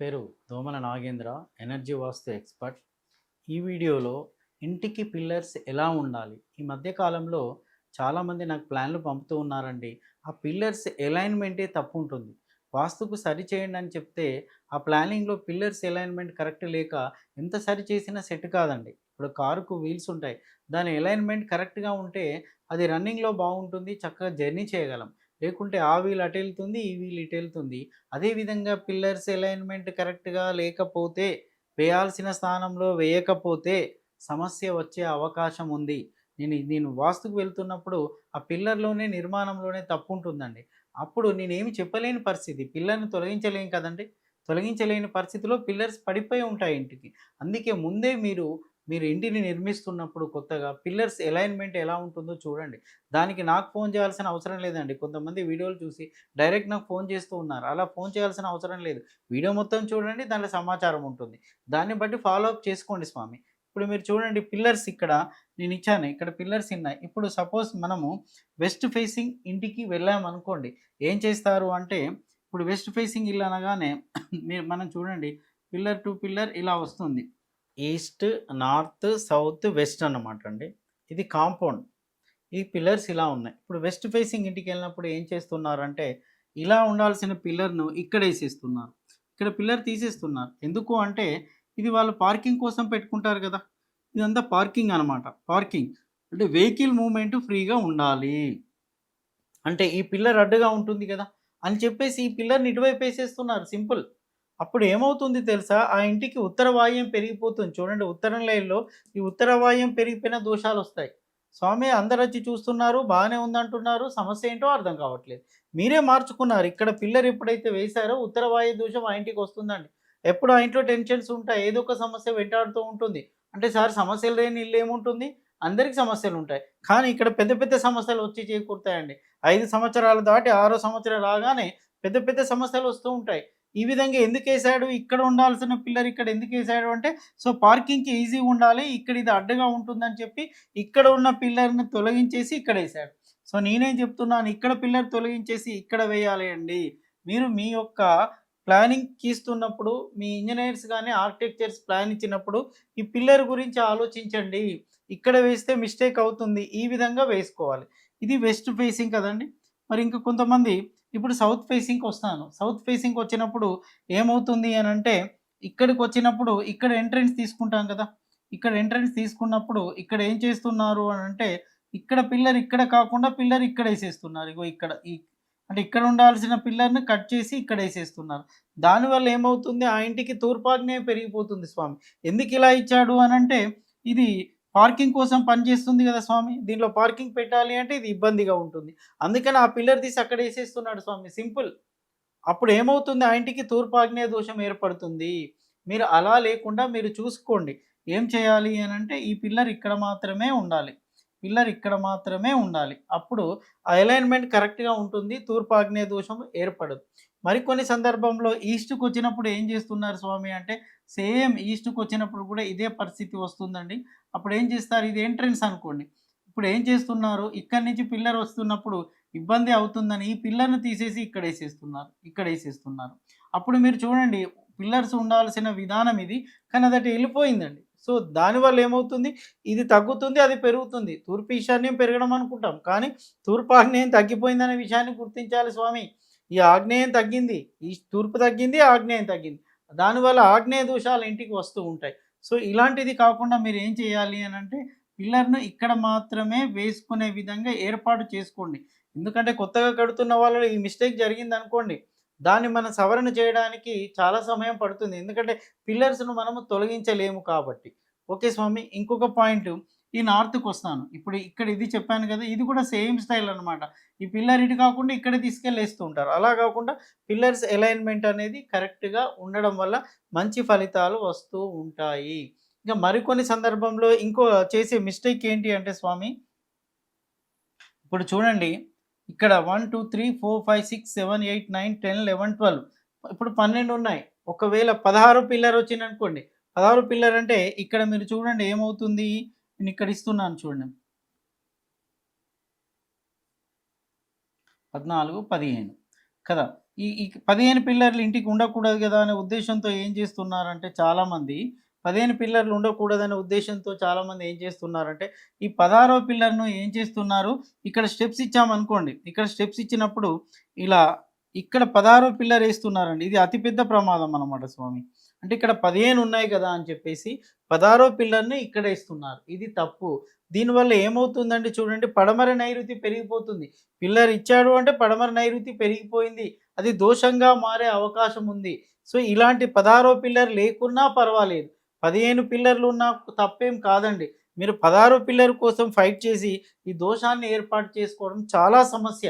పేరు దోమల నాగేంద్ర ఎనర్జీ వాస్తు ఎక్స్పర్ట్. ఈ వీడియోలో ఇంటికి పిల్లర్స్ ఎలా ఉండాలి? ఈ మధ్యకాలంలో చాలామంది నాకు ప్లాన్లు పంపుతూ ఉన్నారండి. ఆ పిల్లర్స్ అలైన్మెంటే తప్పు ఉంటుంది వాస్తుకు సరి చేయండి అని చెప్తే ఆ ప్లానింగ్లో పిల్లర్స్ అలైన్మెంట్ కరెక్ట్ లేక ఎంత సరి చేసినా సెట్ కాదండి. ఇప్పుడు కారుకు వీల్స్ ఉంటాయి. దాని అలైన్మెంట్ కరెక్ట్గా ఉంటే అది రన్నింగ్లో బాగుంటుంది చక్కగా జర్నీ చేయగలం. లేకుంటే ఆ వీల్ అటు వెళ్తుంది ఈ వీల్ ఇటు వెళ్తుంది అదేవిధంగా పిల్లర్స్ అలైన్మెంట్ కరెక్ట్గా లేకపోతే వేయాల్సిన స్థానంలో వేయకపోతే సమస్య వచ్చే అవకాశం ఉంది. నేను నేను వాస్తుకు వెళ్తున్నప్పుడు ఆ పిల్లర్లోనే నిర్మాణంలోనే తప్పు ఉంటుందండి అప్పుడు నేనేమి చెప్పలేని పరిస్థితి. పిల్లర్ని తొలగించలేం కదండి? తొలగించలేని పరిస్థితిలో పిల్లర్స్ పడిపోయి ఉంటాయి ఇంటికి. అందుకే ముందే మీరు మీరు ఇంటిని నిర్మిస్తున్నప్పుడు కొత్తగా పిల్లర్స్ అలైన్మెంట్ ఎలా ఉంటుందో చూడండి. దానికి నాకు ఫోన్ చేయాల్సిన అవసరం లేదండి. కొంతమంది వీడియోలు చూసి డైరెక్ట్ నాకు ఫోన్ చేస్తూ ఉన్నారు. అలా ఫోన్ చేయాల్సిన అవసరం లేదు. వీడియో మొత్తం చూడండి దాంట్లో సమాచారం ఉంటుంది. దాన్ని బట్టి ఫాలో అప్ చేసుకోండి స్వామి. ఇప్పుడు మీరు చూడండి పిల్లర్స్ ఇక్కడ నేను ఇచ్చాను. ఇక్కడ పిల్లర్స్ ఉన్నాయి. ఇప్పుడు సపోజ్ మనము వెస్ట్ ఫేసింగ్ ఇంటికి వెళ్ళామనుకోండి. ఏం చేస్తారు అంటే ఇప్పుడు వెస్ట్ ఫేసింగ్ ఇల్లు అనగానే మీరు మనం చూడండి పిల్లర్ టు పిల్లర్ ఇలా వస్తుంది. ఈస్ట్ నార్త్ సౌత్ వెస్ట్ అన్నమాట అండి. ఇది కాంపౌండ్. ఈ పిల్లర్స్ ఇలా ఉన్నాయి. ఇప్పుడు వెస్ట్ ఫేసింగ్ ఇంటికి వెళ్ళినప్పుడు ఏం చేస్తున్నారంటే ఇలా ఉండాల్సిన పిల్లర్ను ఇక్కడ వేసేస్తున్నారు. ఇక్కడ పిల్లర్ తీసేస్తున్నారు. ఎందుకు అంటే ఇది వాళ్ళు పార్కింగ్ కోసం పెట్టుకుంటారు కదా. ఇదంతా పార్కింగ్ అనమాట పార్కింగ్. అంటే వెహికల్ మూమెంట్ ఫ్రీగా ఉండాలి. అంటే ఈ పిల్లర్ అడ్డుగా ఉంటుంది కదా అని చెప్పేసి ఈ పిల్లర్ని ఇటువైపు వేసేస్తున్నారు. సింపుల్. అప్పుడు ఏమవుతుంది తెలుసా? ఆ ఇంటికి ఉత్తర వాయుం పెరిగిపోతుంది. చూడండి ఉత్తరం లైన్లో ఈ ఉత్తర వాయుం పెరిగిపోయిన దోషాలు వస్తాయి. స్వామి అందరు వచ్చి చూస్తున్నారు బాగానే ఉందంటున్నారు సమస్య ఏంటో అర్థం కావట్లేదు. మీరే మార్చుకున్నారు. ఇక్కడ పిల్లర్ ఎప్పుడైతే వేశారో ఉత్తర వాయు దోషం ఆ ఇంటికి వస్తుందండి. ఎప్పుడు ఆ ఇంట్లో టెన్షన్స్ ఉంటాయి ఏదో ఒక సమస్య వెంటాడుతూ ఉంటుంది. అంటే సార్ సమస్యలు లేని ఇల్లు ఏముంటుంది? అందరికి సమస్యలు ఉంటాయి. కానీ ఇక్కడ పెద్ద పెద్ద సమస్యలు వచ్చి చేకూరుతాయండి. ఐదు సంవత్సరాలు దాటి ఆరో సంవత్సరం రాగానే పెద్ద పెద్ద సమస్యలు వస్తూ ఉంటాయి. ఈ విధంగా ఎందుకు వేసాడు? ఇక్కడ ఉండాల్సిన పిల్లర్ ఇక్కడ ఎందుకు వేసాడు అంటే సో పార్కింగ్కి ఈజీగా ఉండాలి ఇక్కడ ఇది అడ్డుగా ఉంటుందని చెప్పి ఇక్కడ ఉన్న పిల్లర్ని తొలగించేసి ఇక్కడ వేసాడు. సో నేనేం చెప్తున్నాను? ఇక్కడ పిల్లర్ తొలగించేసి ఇక్కడ వేయాలి అండి. మీరు మీ యొక్క ప్లానింగ్ గీస్తున్నప్పుడు మీ ఇంజనీర్స్ కానీ ఆర్కిటెక్చర్స్ ప్లాన్ ఇచ్చినప్పుడు ఈ పిల్లర్ గురించి ఆలోచించండి. ఇక్కడ వేస్తే మిస్టేక్ అవుతుంది. ఈ విధంగా వేసుకోవాలి. ఇది వెస్ట్ ఫేసింగ్ కదండి. మరి ఇంకా కొంతమంది ఇప్పుడు సౌత్ ఫేసింగ్కి వస్తాను. సౌత్ ఫేసింగ్కి వచ్చినప్పుడు ఏమవుతుంది అని అంటే ఇక్కడికి వచ్చినప్పుడు ఇక్కడ ఎంట్రెన్స్ తీసుకుంటాం కదా. ఇక్కడ ఎంట్రెన్స్ తీసుకున్నప్పుడు ఇక్కడ ఏం చేస్తున్నారు అని అంటే ఇక్కడ పిల్లర్ ఇక్కడ కాకుండా పిల్లర్ ఇక్కడ వేసేస్తున్నారు. ఇగో ఇక్కడ ఈ అంటే ఇక్కడ ఉండాల్సిన పిల్లర్ని కట్ చేసి ఇక్కడ వేసేస్తున్నారు. దానివల్ల ఏమవుతుంది? ఆ ఇంటికి తూర్పాగ్నే పెరిగిపోతుంది స్వామి. ఎందుకు ఇలా ఇచ్చాడు అని అంటే ఇది పార్కింగ్ కోసం పనిచేస్తుంది కదా స్వామి? దీంట్లో పార్కింగ్ పెట్టాలి అంటే ఇది ఇబ్బందిగా ఉంటుంది. అందుకని ఆ పిల్లర్ తీసి అక్కడ వేసేస్తున్నాడు స్వామి. సింపుల్. అప్పుడు ఏమవుతుంది? ఆ ఇంటికి తూర్పాగ్నేయ దోషం ఏర్పడుతుంది. మీరు అలా లేకుండా మీరు చూసుకోండి. ఏం చేయాలి అని అంటే ఈ పిల్లర్ ఇక్కడ మాత్రమే ఉండాలి. పిల్లర్ ఇక్కడ మాత్రమే ఉండాలి. అప్పుడు ఆ అలైన్మెంట్ కరెక్ట్గా ఉంటుంది. తూర్పాగ్నేయ దోషం ఏర్పడదు. మరికొన్ని సందర్భంలో ఈస్ట్కి వచ్చినప్పుడు ఏం చేస్తున్నారు స్వామి అంటే సేమ్ ఈస్ట్కి వచ్చినప్పుడు కూడా ఇదే పరిస్థితి వస్తుందండి. అప్పుడు ఏం చేస్తారు? ఇది ఎంట్రన్స్ అనుకోండి. ఇప్పుడు ఏం చేస్తున్నారు? ఇక్కడి నుంచి పిల్లర్ వస్తున్నప్పుడు ఇబ్బంది అవుతుందని ఈ పిల్లర్ను తీసేసి ఇక్కడ వేసేస్తున్నారు. ఇక్కడ వేసేస్తున్నారు. అప్పుడు మీరు చూడండి పిల్లర్స్ ఉండాల్సిన విధానం ఇది. కానీ అదటి వెళ్ళిపోయిందండి. సో దానివల్ల ఏమవుతుంది? ఇది తగ్గుతుంది అది పెరుగుతుంది. తూర్పు ఈశాన్యం పెరగడం అనుకుంటాం. కానీ తూర్పు ఆగ్నేయం తగ్గిపోయిందనే విషయాన్ని గుర్తించాలి స్వామి. ఈ ఆగ్నేయం తగ్గింది ఈ తూర్పు తగ్గింది ఆగ్నేయం తగ్గింది. దానివల్ల ఆగ్నేయ దోషాలు ఇంటికి వస్తూ ఉంటాయి. సో ఇలాంటిది కాకుండా మీరు ఏం చేయాలి అని అంటే పిల్లర్ను ఇక్కడ మాత్రమే వేసుకునే విధంగా ఏర్పాటు చేసుకోండి. ఎందుకంటే కొత్తగా కడుతున్న వాళ్ళు ఈ మిస్టేక్ జరిగింది అనుకోండి దాన్ని మనం సవరణ చేయడానికి చాలా సమయం పడుతుంది. ఎందుకంటే పిల్లర్స్ను మనము తొలగించలేము కాబట్టి. ఓకే స్వామి ఇంకొక పాయింట్. ఈ నార్త్కి వస్తాను. ఇప్పుడు ఇక్కడ ఇది చెప్పాను కదా ఇది కూడా సేమ్ స్టైల్ అనమాట ఈ పిల్లర్ ఇటు కాకుండా ఇక్కడే తీసుకెళ్ళేస్తూ ఉంటారు. అలా కాకుండా పిల్లర్స్ అలైన్మెంట్ అనేది కరెక్ట్గా ఉండడం వల్ల మంచి ఫలితాలు వస్తూ ఉంటాయి. ఇంకా మరికొన్ని సందర్భంలో ఇంకో చేసే మిస్టేక్ ఏంటి అంటే స్వామి ఇప్పుడు చూడండి. ఇక్కడ one two three four five six seven eight nine ten eleven twelve ఇప్పుడు పన్నెండు ఉన్నాయి. ఒకవేళ పదహారు పిల్లర్ వచ్చింది అనుకోండి పదహారు పిల్లర్ అంటే ఇక్కడ మీరు చూడండి ఏమవుతుంది? నేను ఇక్కడ ఇస్తున్నాను చూడండి పద్నాలుగు పదిహేను కదా ఈ ఈ 15 పిల్లర్లు ఇంటికి ఉండకూడదు కదా అనే ఉద్దేశంతో ఏం చేస్తున్నారంటే చాలామంది 15 పిల్లర్లు ఉండకూడదనే ఉద్దేశంతో చాలామంది ఏం చేస్తున్నారంటే, ఈ 16వ పిల్లర్‌ను ఏం చేస్తున్నారు, ఇక్కడ స్టెప్స్ ఇచ్చామనుకోండి. ఇక్కడ స్టెప్స్ ఇచ్చినప్పుడు ఇలా ఇక్కడ 16వ పిల్లర్ వేస్తున్నారండి ఇది అతిపెద్ద ప్రమాదం అన్నమాట స్వామి. అంటే ఇక్కడ 15 ఉన్నాయి కదా! అని చెప్పేసి 16వ పిల్లర్‌ని ఇక్కడ ఇస్తున్నారు ఇది తప్పు. దీనివల్ల ఏమవుతుందంటే చూడండి పడమర నైరుతి పెరిగిపోతుంది. పిల్లర్ ఇచ్చాడు అంటే పడమర నైరుతి పెరిగిపోయింది. అది దోషంగా మారే అవకాశం ఉంది. సో, ఇలాంటి 16వ పిల్లర్ లేకున్నా పర్వాలేదు. 15 పిల్లర్లు ఉన్నా తప్పేం కాదండి. మీరు 16వ పిల్లర్ కోసం ఫైట్ చేసి ఈ దోషాన్ని ఏర్పాటు చేసుకోవడం చాలా సమస్య.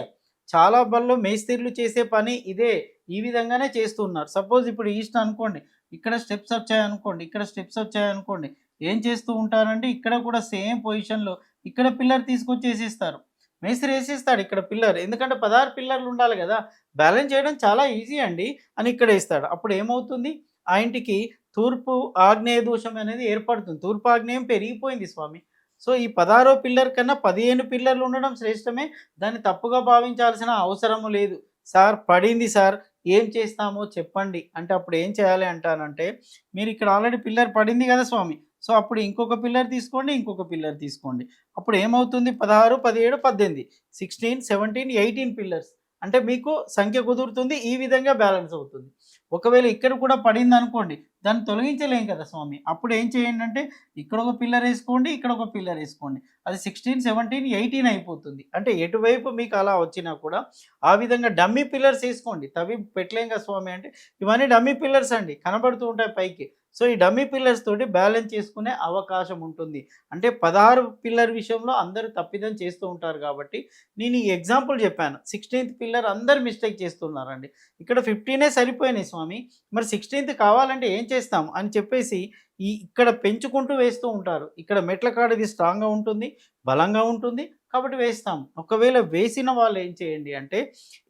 చాలా బళ్ళు మేస్త్రీలు చేసే పని ఇదే. ఈ విధంగానే చేస్తున్నారు. సపోజ్ ఇప్పుడు ఈస్ట్ అనుకోండి. ఇక్కడ స్టెప్స్ వచ్చాయనుకోండి. ఇక్కడ స్టెప్స్ వచ్చాయనుకోండి. ఏం చేస్తూ ఉంటారంటే ఇక్కడ కూడా సేమ్ పొజిషన్‌లో ఇక్కడ పిల్లర్ తీసుకొచ్చి ఏసేస్తారు. మేస్త్రి వేసిస్తాడు ఇక్కడ పిల్లర్. ఎందుకంటే 16 పిల్లర్లు ఉండాలి కదా బ్యాలెన్స్ చేయడం చాలా ఈజీ అండి అని ఇక్కడ వేస్తాడు అప్పుడు ఏమవుతుంది? ఆ ఇంటికి తూర్పు ఆగ్నేయ దోషం అనేది ఏర్పడుతుంది. తూర్పు ఆగ్నేయం పెరిగిపోయింది స్వామి. సో, ఈ 16వ పిల్లర్ కన్నా 15 పిల్లర్లు ఉండడం శ్రేష్టమే. దాన్ని తప్పుగా భావించాల్సిన అవసరము లేదు. సార్ పడింది సార్ ఏం చేస్తామో చెప్పండి. అంటే అప్పుడు ఏం చేయాలి అంటానంటే, మీరు ఇక్కడ ఆల్రెడీ పిల్లర్ పడింది కదా స్వామి. సో, అప్పుడు ఇంకొక పిల్లర్ తీసుకోండి. ఇంకొక పిల్లర్ తీసుకోండి. అప్పుడు ఏమవుతుంది 16, 17, 18 16, 17, 18 పిల్లర్స్. అంటే మీకు సంఖ్య కుదురుతుంది. ఈ విధంగా బ్యాలెన్స్ అవుతుంది. ఒకవేళ ఇక్కడ కూడా పడిందనుకోండి. దాన్ని తొలగించలేం కదా స్వామి. అప్పుడు ఏం చేయండి అంటే ఇక్కడ ఒక పిల్లర్ వేసుకోండి ఇక్కడ ఒక పిల్లర్ వేసుకోండి అది 16, 17, 18 అయిపోతుంది. అంటే ఎటువైపు మీకు అలా వచ్చినా కూడా ఆ విధంగా డమ్మీ పిల్లర్స్ వేసుకోండి తవ్వి పెట్టలేం కదా స్వామి అంటే ఇవన్నీ డమ్మీ పిల్లర్స్ అండి. కనబడుతూ ఉంటాయి పైకి. సో, ఈ డమ్మీ పిల్లర్స్ తోటి బ్యాలెన్స్ చేసుకునే అవకాశం ఉంటుంది. అంటే 16 పిల్లర్ విషయంలో అందరూ తప్పిదం చేస్తూ ఉంటారు కాబట్టి నేను ఈ ఎగ్జాంపుల్ చెప్పాను. 16థ్ పిల్లర్ అందరూ మిస్టేక్ చేస్తున్నారండి. ఇక్కడ 15ఏ సరిపోయినాయి స్వామి. మరి 16థ్ కావాలంటే ఏం చేస్తాం అని చెప్పేసి ఈ ఇక్కడ పెంచుకుంటూ వేస్తూ ఉంటారు. ఇక్కడ మెట్ల కాడ ఇది స్ట్రాంగ్‌గా ఉంటుంది. బలంగా ఉంటుంది. కాబట్టి వేస్తాం. ఒకవేళ వేసిన వాళ్ళు ఏం చేయండి అంటే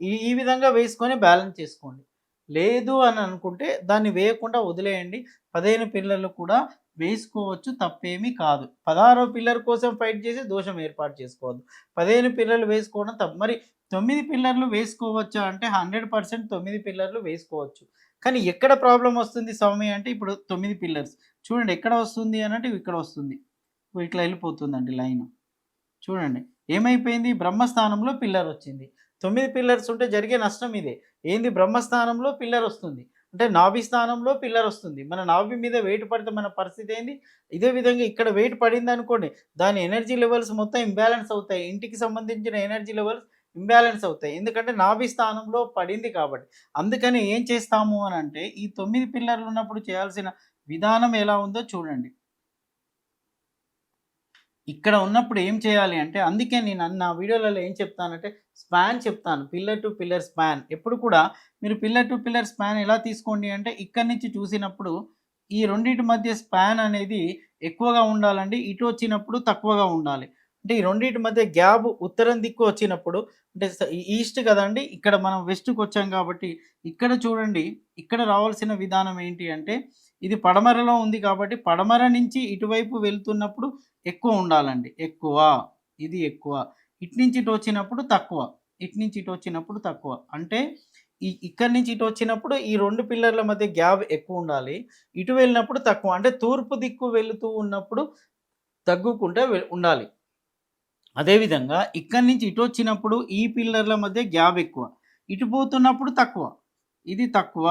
ఈ ఈ విధంగా వేసుకొని బ్యాలెన్స్ చేసుకోండి. లేదు అని అనుకుంటే దాన్ని వేయకుండా వదిలేయండి. 15 పిల్లర్లు కూడా వేసుకోవచ్చు. తప్పేమీ కాదు. 16వ పిల్లర్ కోసం ఫైట్ చేసి దోషం ఏర్పాటు చేసుకోవద్దు. 15 పిల్లర్లు వేసుకోవడం తప్పు. మరి తొమ్మిది పిల్లర్లు వేసుకోవచ్చా అంటే 100% 9 పిల్లర్లు వేసుకోవచ్చు. కానీ ఎక్కడ ప్రాబ్లమ్ వస్తుంది స్వామి అంటే ఇప్పుడు తొమ్మిది పిల్లర్స్. చూడండి ఎక్కడ వస్తుంది అనంటే ఇక్కడ వస్తుంది. ఇట్లా వెళ్ళిపోతుందండి లైను. చూడండి ఏమైపోయింది బ్రహ్మస్థానంలో పిల్లర్ వచ్చింది. తొమ్మిది పిల్లర్స్ ఉంటే జరిగే నష్టం ఇదే. ఏంది బ్రహ్మస్థానంలో పిల్లర్ వస్తుంది. అంటే నాభి స్థానంలో పిల్లర్ వస్తుంది. మన నాభి మీద వెయిట్ పడితే మన పరిస్థితి ఏంది? ఇదే విధంగా ఇక్కడ వెయిట్ పడిందనుకోండి. దాని ఎనర్జీ లెవెల్స్ మొత్తం ఇంబ్యాలెన్స్ అవుతాయి. ఇంటికి సంబంధించిన ఎనర్జీ లెవెల్స్ ఇంబ్యాలెన్స్ అవుతాయి. ఎందుకంటే నాభి స్థానంలో పడింది కాబట్టి. అందుకని ఏం చేస్తాము అని అంటే ఈ తొమ్మిది పిల్లర్లు ఉన్నప్పుడు చేయాల్సిన విధానం ఎలా ఉందో చూడండి. ఇక్కడ ఉన్నప్పుడు ఏం చేయాలి అంటే అందుకే నేను నా వీడియోలలో ఏం చెప్తానంటే స్పాన్ చెప్తాను. Pillar to pillar span. ఎప్పుడు కూడా మీరు పిల్లర్ టు పిల్లర్ స్పాన్ ఎలా తీసుకోండి అంటే ఇక్కడి నుంచి చూసినప్పుడు ఈ రెండిటి మధ్య స్పాన్ అనేది ఎక్కువగా ఉండాలండి. ఇటు వచ్చినప్పుడు తక్కువగా ఉండాలి. అంటే ఈ రెండిటి మధ్య గ్యాప్ ఉత్తరం దిక్కు వచ్చినప్పుడు అంటే ఈస్ట్ కదండీ! ఇక్కడ మనం వెస్ట్‌కి వచ్చాం కాబట్టి ఇక్కడ చూడండి. ఇక్కడ రావాల్సిన విధానం ఏంటి అంటే ఇది పడమరలో ఉంది కాబట్టి పడమర నుంచి ఇటువైపు వెళ్తున్నప్పుడు ఎక్కువ ఉండాలండి. ఎక్కువ. ఇది ఎక్కువ. ఇటు నుంచి ఇటు వచ్చినప్పుడు తక్కువ. ఇటు నుంచి ఇటు వచ్చినప్పుడు తక్కువ. అంటే ఈ ఇక్కడి నుంచి ఇటు వచ్చినప్పుడు ఈ రెండు పిల్లర్ల మధ్య గ్యాప్ ఎక్కువ ఉండాలి. ఇటు వెళ్ళినప్పుడు తక్కువ. అంటే తూర్పు దిక్కు వెళుతూ ఉన్నప్పుడు తగ్గుకుంటే ఉండాలి. అదేవిధంగా ఇక్కడి నుంచి ఇటు వచ్చినప్పుడు ఈ పిల్లర్ల మధ్య గ్యాప్ ఎక్కువ. ఇటు పోతున్నప్పుడు తక్కువ. ఇది తక్కువ.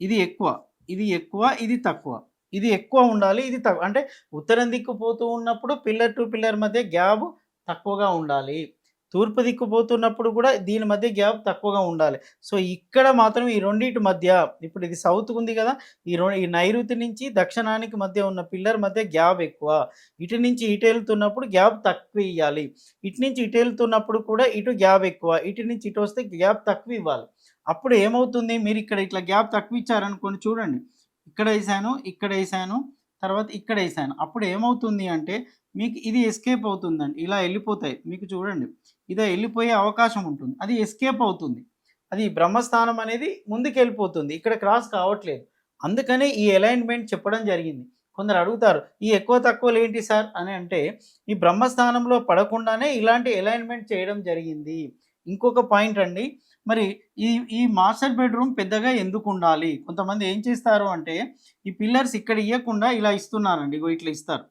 ఇది ఎక్కువ. ఇది ఎక్కువ. ఇది తక్కువ. ఇది ఎక్కువ ఉండాలి. ఇది తక్కువ. అంటే ఉత్తరం దిక్కు పోతూ ఉన్నప్పుడు పిల్లర్ టు పిల్లర్ మధ్య గ్యాప్ తక్కువగా ఉండాలి. తూర్పు దిక్కు పోతున్నప్పుడు కూడా దీని మధ్య గ్యాప్ తక్కువగా ఉండాలి. సో, ఇక్కడ మాత్రం ఈ రెండిటి మధ్య ఇప్పుడు ఇది సౌత్ ఉంది కదా! ఈ రొ ఈ నైరుతి నుంచి దక్షిణానికి మధ్య ఉన్న పిల్లర్ మధ్య గ్యాప్ ఎక్కువ. ఇటు నుంచి ఇటు వెళ్తున్నప్పుడు గ్యాప్ తక్కువ ఇవ్వాలి ఇటు నుంచి ఇటు వెళ్తున్నప్పుడు కూడా ఇటు గ్యాప్ ఎక్కువ. ఇటు నుంచి ఇటు వస్తే గ్యాప్ తక్కువ ఇవ్వాలి. అప్పుడు ఏమవుతుంది మీరు ఇక్కడ ఇట్లా గ్యాప్ తక్కువ ఇచ్చారనుకోండి చూడండి. ఇక్కడ వేసాను ఇక్కడ వేసాను తర్వాత ఇక్కడ వేసాను అప్పుడు ఏమవుతుంది అంటే మీకు ఇది ఎస్కేప్ అవుతుందండి. ఇలా వెళ్ళిపోతాయి. మీకు చూడండి. ఇది వెళ్ళిపోయే అవకాశం ఉంటుంది. అది ఎస్కేప్ అవుతుంది. అది బ్రహ్మస్థానం అనేది ముందుకెళ్ళిపోతుంది. ఇక్కడ క్రాస్ కావట్లేదు. అందుకనే ఈ అలైన్‌మెంట్ చెప్పడం జరిగింది. కొందరు అడుగుతారు. ఈ ఎక్కువ తక్కువలు ఏంటి సార్ అని అంటే ఈ బ్రహ్మస్థానంలో పడకుండానే ఇలాంటి అలైన్‌మెంట్ చేయడం జరిగింది. ఇంకొక పాయింట్ అండి మరి ఈ ఈ మాస్టర్ బెడ్రూమ్ పెద్దగా ఎందుకు ఉండాలి కొంతమంది ఏం చేస్తారు అంటే ఈ పిల్లర్స్ ఇక్కడ ఇవ్వకుండా ఇలా ఇస్తున్నారండి. ఇగో ఇట్లా ఇస్తారు.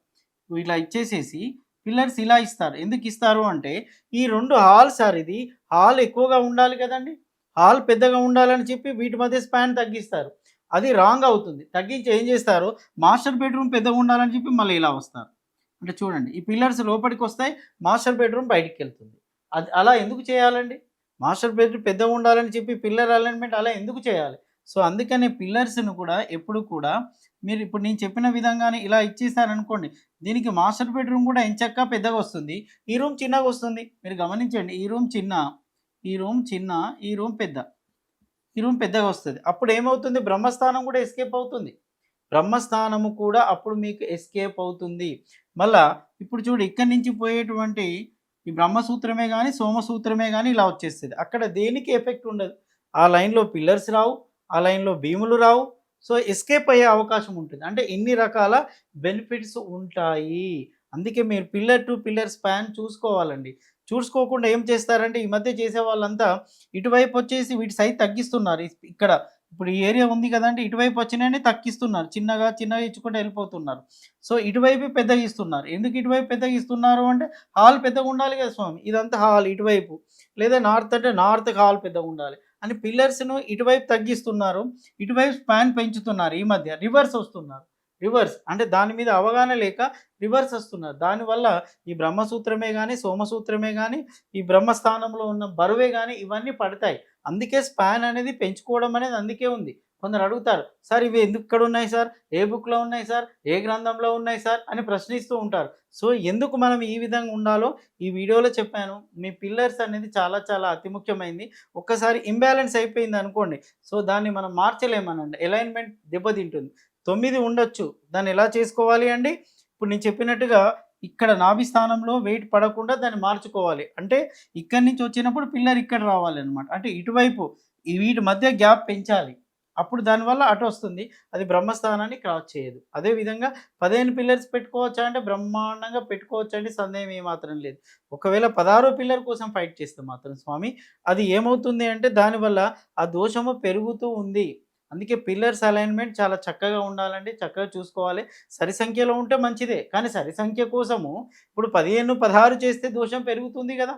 ఇట్లా ఇచ్చేసేసి పిల్లర్స్ ఇలా ఇస్తారు. ఎందుకు ఇస్తారు అంటే ఈ రెండు హాల్ సార్ ఇది. హాల్ ఎక్కువగా ఉండాలి కదండి. హాల్ పెద్దగా ఉండాలని చెప్పి వీటి మధ్య స్పాన్ తగ్గిస్తారు. అది రాంగ్ అవుతుంది. తగ్గించి ఏం చేస్తారు? మాస్టర్ బెడ్రూమ్ పెద్దగా ఉండాలని చెప్పి మళ్ళీ ఇలా వస్తారు. అంటే చూడండి ఈ పిల్లర్స్ లోపలికి వస్తాయి మాస్టర్ బెడ్రూమ్ బయటికి వెళ్తుంది. అది అలా ఎందుకు చేయాలండి? మాస్టర్ బెడ్రూమ్ పెద్దగా ఉండాలని చెప్పి పిల్లర్ అలైన్మెంట్ అలా ఎందుకు చేయాలి? సో అందుకనే పిల్లర్స్ను కూడా ఎప్పుడు కూడా మీరు ఇప్పుడు నేను చెప్పిన విధంగానే ఇలా ఇచ్చేసారనుకోండి దీనికి మాస్టర్ బెడ్రూమ్ కూడా ఎంచక్క పెద్దగా వస్తుంది ఈ రూమ్ చిన్నగా వస్తుంది. మీరు గమనించండి ఈ రూమ్ చిన్న ఈ రూమ్ చిన్న ఈ రూమ్ పెద్ద ఈ రూమ్ పెద్దగా వస్తుంది. అప్పుడు ఏమవుతుంది? బ్రహ్మస్థానం కూడా ఎస్కేప్ అవుతుంది. బ్రహ్మస్థానము కూడా అప్పుడు మీకు ఎస్కేప్ అవుతుంది. మళ్ళా ఇప్పుడు చూడు ఇక్కడి నుంచి పోయేటువంటి ఈ బ్రహ్మసూత్రమే కానీ సోమసూత్రమే కానీ ఇలా వచ్చేస్తుంది. అక్కడ దేనికి ఎఫెక్ట్ ఉండదు. ఆ లైన్లో పిల్లర్స్ రావు ఆ లైన్లో భీములు రావు. సో ఎస్కేప్ అయ్యే అవకాశం ఉంటుంది. అంటే ఇన్ని రకాల బెనిఫిట్స్ ఉంటాయి. అందుకే మీరు పిల్లర్ టు పిల్లర్ స్పాన్ చూసుకోవాలండి. చూసుకోకుండా ఏం చేస్తారంటే ఈ మధ్య చేసే వాళ్ళంతా ఇటువైపు వచ్చేసి వీటి సైజ్ తగ్గిస్తున్నారు. ఇక్కడ ఇప్పుడు ఈ ఏరియా ఉంది కదండి ఇటువైపు వచ్చినాయని తగ్గిస్తున్నారు. చిన్నగా చిన్నగా ఇచ్చుకుంటూ వెళ్ళిపోతున్నారు. సో ఇటువైపు పెద్దగా ఇస్తున్నారు. ఎందుకు ఇటువైపు పెద్దగా ఇస్తున్నారు అంటే హాల్ పెద్దగా ఉండాలి కదా స్వామి. ఇదంతా హాల్ ఇటువైపు. లేదా నార్త్ అంటే నార్త్ హాల్ పెద్దగా ఉండాలి. అని పిల్లర్స్ను ఇటువైపు తగ్గిస్తున్నారు. ఇటువైపు స్పాన్ పెంచుతున్నారు. ఈ మధ్య రివర్స్ వస్తున్నారు. రివర్స్ అంటే దాని మీద అవగాహన లేక రివర్స్ వస్తున్నారు. దానివల్ల ఈ బ్రహ్మసూత్రమే కానీ సోమసూత్రమే కానీ ఈ బ్రహ్మస్థానంలో ఉన్న బరువే కానీ ఇవన్నీ పడతాయి. అందుకే స్పాన్ అనేది పెంచుకోవడం అనేది అందుకే ఉంది. కొందరు అడుగుతారు సార్ ఇవి ఎందుకు ఇక్కడ ఉన్నాయి సార్? ఏ బుక్లో ఉన్నాయి సార్? ఏ గ్రంథంలో ఉన్నాయి సార్? అని ప్రశ్నిస్తూ ఉంటారు. సో ఎందుకు మనం ఈ విధంగా ఉండాలో ఈ వీడియోలో చెప్పాను. మీ పిల్లర్స్ అనేది చాలా చాలా అతి ముఖ్యమైంది. ఒక్కసారి ఇంబ్యాలెన్స్ అయిపోయింది అనుకోండి. సో దాన్ని మనం మార్చలేమనండి. అలైన్మెంట్ దెబ్బతింటుంది. తొమ్మిది ఉండొచ్చు. దాన్ని ఎలా చేసుకోవాలి అండి? ఇప్పుడు నేను చెప్పినట్టుగా ఇక్కడ నాభి స్థానంలో వెయిట్ పడకుండా దాన్ని మార్చుకోవాలి. అంటే ఇక్కడి నుంచి వచ్చినప్పుడు పిల్లర్ ఇక్కడ రావాలి అనమాట అంటే ఇటువైపు వీటి మధ్య గ్యాప్ పెంచాలి. అప్పుడు దానివల్ల అటు వస్తుంది. అది బ్రహ్మస్థానాన్ని క్రాస్ చేయదు. అదేవిధంగా పదిహేను పిల్లర్స్ పెట్టుకోవచ్చా అంటే బ్రహ్మాండంగా పెట్టుకోవచ్చు అంటే సందేహం ఏమాత్రం లేదు. ఒకవేళ పదహారో పిల్లర్ కోసం ఫైట్ చేస్తే మాత్రం స్వామి అది ఏమవుతుంది అంటే దానివల్ల ఆ దోషము పెరుగుతూ ఉంది. అందుకే పిల్లర్స్ అలైన్మెంట్ చాలా చక్కగా ఉండాలండి చక్కగా చూసుకోవాలి. సరి సంఖ్యలో ఉంటే మంచిదే కానీ సరి సంఖ్య కోసము ఇప్పుడు పదిహేను పదహారు చేస్తే దోషం పెరుగుతుంది కదా.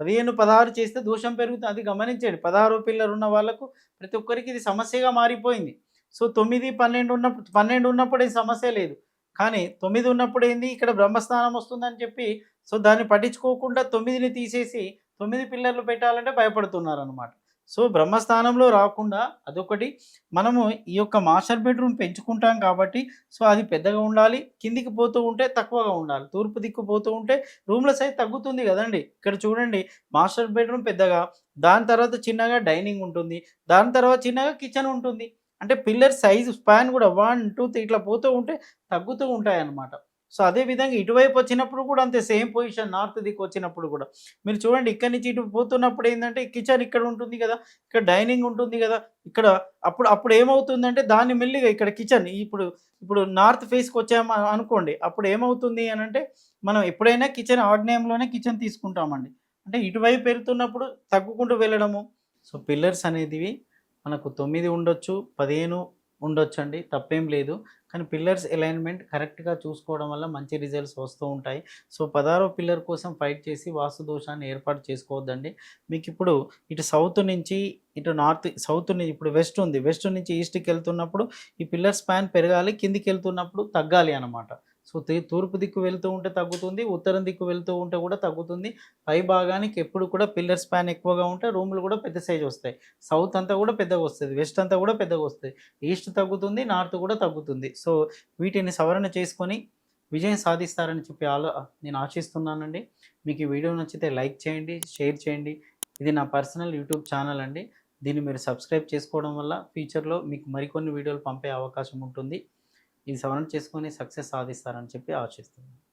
పదిహేను పదహారు చేస్తే దోషం పెరుగుతుంది అది గమనించండి. పదహారు పిల్లలు ఉన్న వాళ్ళకు ప్రతి ఒక్కరికి ఇది సమస్యగా మారిపోయింది. సో తొమ్మిది పన్నెండు ఉన్నప్పుడు పన్నెండు ఉన్నప్పుడు ఏం సమస్య లేదు. కానీ తొమ్మిది ఉన్నప్పుడు ఏంది? ఇక్కడ బ్రహ్మస్థానం వస్తుందని చెప్పి సో దాన్ని పట్టించుకోకుండా తొమ్మిదిని తీసేసి తొమ్మిది పిల్లర్లు పెట్టాలంటే భయపడుతున్నారు అనమాట సో బ్రహ్మస్థానంలో రాకుండా అదొకటి. మనము ఈ యొక్క మాస్టర్ బెడ్రూమ్ పెంచుకుంటాం కాబట్టి సో అది పెద్దగా ఉండాలి కిందికి పోతూ ఉంటే తక్కువగా ఉండాలి తూర్పు దిక్కు పోతూ ఉంటే రూమ్ల సైజ్ తగ్గుతుంది కదండి. ఇక్కడ చూడండి మాస్టర్ బెడ్రూమ్ పెద్దగా దాని తర్వాత చిన్నగా డైనింగ్ ఉంటుంది దాని తర్వాత చిన్నగా కిచెన్ ఉంటుంది. అంటే పిల్లర్ సైజ్ స్పాన్ కూడా వన్ టూ త్రీ ఇట్లా పోతూ ఉంటే తగ్గుతూ ఉంటాయి అన్నమాట సో అదే విధంగా ఇటువైపు వచ్చినప్పుడు కూడా అంతే సేమ్ పొజిషన్ నార్త్ దిక్కు వచ్చినప్పుడు కూడా. మీరు చూడండి ఇక్కడి నుంచి ఇటు పోతున్నప్పుడు ఏంటంటే కిచెన్ ఇక్కడ ఉంటుంది కదా ఇక్కడ డైనింగ్ ఉంటుంది కదా ఇక్కడ అప్పుడు అప్పుడు ఏమవుతుందంటే దాన్ని మెల్లిగా ఇక్కడ కిచెన్ ఇప్పుడు ఇప్పుడు నార్త్ ఫేస్కి వచ్చాము అనుకోండి అప్పుడు ఏమవుతుంది అని అంటే మనం ఎప్పుడైనా కిచెన్ ఆగ్నేయంలోనే కిచెన్ తీసుకుంటామండి. అంటే ఇటువైపు పెరుగుతున్నప్పుడు తగ్గుకుంటూ వెళ్ళడము. సో పిల్లర్స్ అనేటివి మనకు తొమ్మిది ఉండొచ్చు పదిహేను ఉండొచ్చు అండి తప్పేం లేదు. కానీ పిల్లర్స్ అలైన్మెంట్ కరెక్ట్గా చూసుకోవడం వల్ల మంచి రిజల్ట్స్ వస్తూ ఉంటాయి. సో పదహారో పిల్లర్ కోసం ఫైట్ చేసి వాస్తు దోషాన్ని ఏర్పాటు చేసుకోవద్దండి. మీకు ఇప్పుడు ఇటు సౌత్ నుంచి ఇటు నార్త్ సౌత్ నుంచి ఇప్పుడు వెస్ట్ ఉంది. వెస్ట్ నుంచి ఈస్ట్కి వెళ్తున్నప్పుడు ఈ పిల్లర్ స్పాన్ పెరగాలి కిందికి వెళ్తున్నప్పుడు తగ్గాలి అనమాట సో తూర్పు దిక్కు వెళ్తూ ఉంటే తగ్గుతుంది ఉత్తరం దిక్కు వెళ్తూ ఉంటే కూడా తగ్గుతుంది. పై భాగానికి ఎప్పుడు కూడా పిల్లర్ స్పాన్ ఎక్కువగా ఉంటే రూములు కూడా పెద్ద సైజ్ వస్తాయి. సౌత్ అంతా కూడా పెద్దగా వస్తుంది వెస్ట్ అంతా కూడా పెద్దగా వస్తుంది. ఈస్ట్ తగ్గుతుంది నార్త్ కూడా తగ్గుతుంది. సో వీటిని సవరణ చేసుకొని విజయం సాధిస్తారని చెప్పి ఆలో నేను ఆశిస్తున్నానండి. మీకు ఈ వీడియో నచ్చితే లైక్ చేయండి షేర్ చేయండి. ఇది నా పర్సనల్ యూట్యూబ్ ఛానల్ అండి. దీన్ని మీరు సబ్స్క్రైబ్ చేసుకోవడం వల్ల ఫ్యూచర్లో మీకు మరికొన్ని వీడియోలు పంపే అవకాశం ఉంటుంది. ఇది సవరణ చేసుకొని సక్సెస్ సాధిస్తారని చెప్పి ఆశిస్తున్నాను.